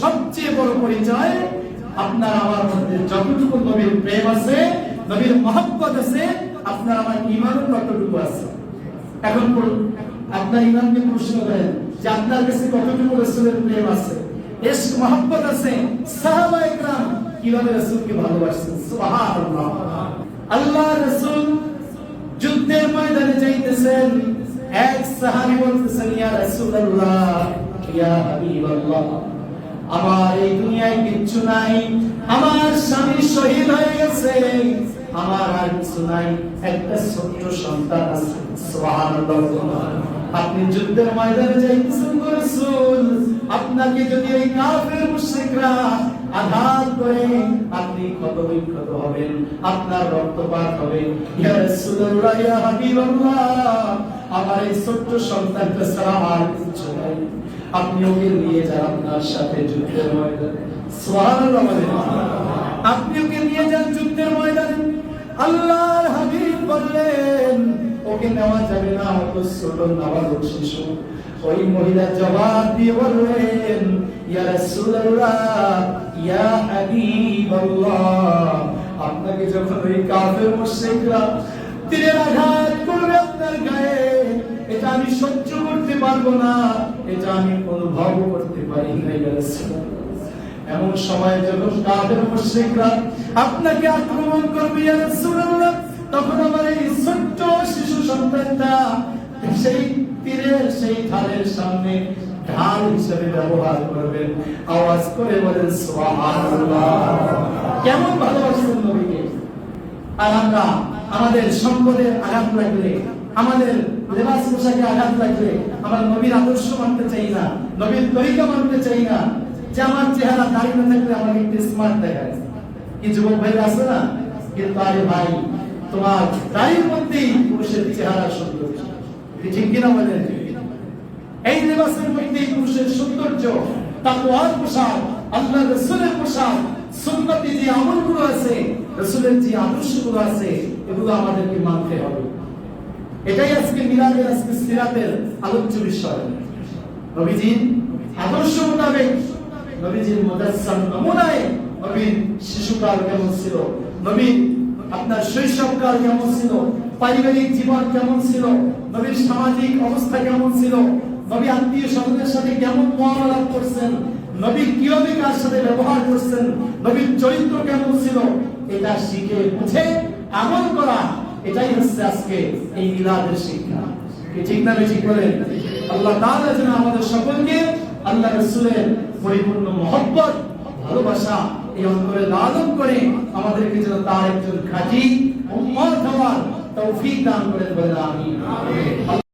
সবচেয়ে বড় পরিচয় আপনার আমার মধ্যে। যতটুকু নবীর প্রেম আছে, নবীর মহব্বত আছে, আপনার আমার ইমানও ততটুকু আছে। এখন আপনার ইমানকে প্রশ্ন করেন যে আপনার কাছে কতটুকু রসুলের প্রেম আছে? এস মহব্বত আছে কীভাবে রসুলকে ভালোবাসছেন? সুবহানাল্লাহ। আল্লাহ রসুল যুদ্ধের ময়দানে যাইতেছেন। এক সাহাবী বলতেছেন, ইয়া রাসূলুল্লাহ, ইয়া আমার এই দুনিয়ায় কিচ্ছু নাই। আমার স্বামী শহীদ হয়ে গেছে। আমার আর কিছু নাই। একটা ছোট্ট সন্তান আছে। আপনি যুদ্ধের ময়দানে যাইতেছেন আপনাকে যদি এই কাফের মুশরিকরা আঘাত করে আপনি ক্ষত বিক্ষত হবেন, আপনার রক্তপাত হবে। আমার এই ছোট্ট সন্তানটা ছাড়া আর কিছু নাই। আপনি ওকে নিয়ে যান, আপনার সাথে যুদ্ধের ময়দানে। সুবহানাল্লাহ। আপনি ওকে নিয়ে যান যুদ্ধের ময়দানে। আল্লাহর হাবিব বললেন ওকে নেওয়া যাবে না ছোট নাবালক শিশু ওই মহিলা জবাব দিয়ে বললেন, ইয়া রাসূলুল্লাহ, ইয়া হাবিবাল্লাহ। আপনাকে যখন ওই কাফের মুশরিকরা তীরের আঘাত করবে আপনার গায়ে, এটা আমি সহ্য করতে পারব না, এটা আমি অনুভব করতে পারি না, ইয়া রাসূলুল্লাহ। এমন সময় যখন কাফের মুশরিকরা আপনাকে আক্রমণ করবে, ইয়া রাসূলুল্লাহ তখন আমার এই ছোট্ট শিশু সন্তানটা সেই তীরের, সেই ঢালের সামনে ঢাল হিসেবে ব্যবহার করবেন আওয়াজ করে বলেন কেমন ভালোবাসেন নবীকে? আর আমরা আমাদের সম্পদের আঘাত লাগলে, আমাদের লেবাস পোশাকে আঘাত লাগলে, আমরা নবীর আদর্শ মানতে চাই না, নবীর তরিকা মানতে চাই না, যে আমার চেহারা দাড়ি না থাকলে আমাকে একটু স্মার্ট দেখায়। কি যুবক ভাই আছে না? কিন্তু আরে ভাই তোমার মধ্যেই পুরুষের চেহারা সুন্দর। ঠিক কিনা এই লেবাসের মধ্যেই পুরুষের সৌন্দর্য পোশাক, আল্লাহ রসুলের পোশাক, সুন্নতি যে আমলগুলো আছে, রসুলের যে আদর্শগুলো আছে, এগুলো আমাদেরকে মানতে হবে। এটাই আজকে মিলাদের আজকে সিরাতের আলোচ্য বিষয়। নবীজির আদর্শ মোতাবেক, নবীজির মুদাসসাম নমুনায় নবীর শিশুকাল কেমন ছিল? নবীর আপনার শৈশবকাল কেমন ছিল? পারিবারিক জীবন কেমন ছিল? নবীর সামাজিক অবস্থা কেমন ছিল? নবী আত্মীয় স্বজনের সাথে কেমন মুআমালাত করছেন? নবী কীভাবে কার সাথে ব্যবহার করছেন? নবীর চরিত্র কেমন ছিল? এটা শিখে বুঝে আমল করা, এটাই হচ্ছে আজকে এই মিলাদের শিক্ষা। কি ঠিক না ঠিক বলেন? আল্লাহ তাআলা যেন আমাদের সকলকে আল্লাহ রাসূলের পরিপূর্ণ মহব্বত, ভালোবাসা এই অন্তরে লালন করে আমাদেরকে যেন তার একজন খাঁটি উম্মত হওয়ার তৌফিক দান করে বলে আমিন।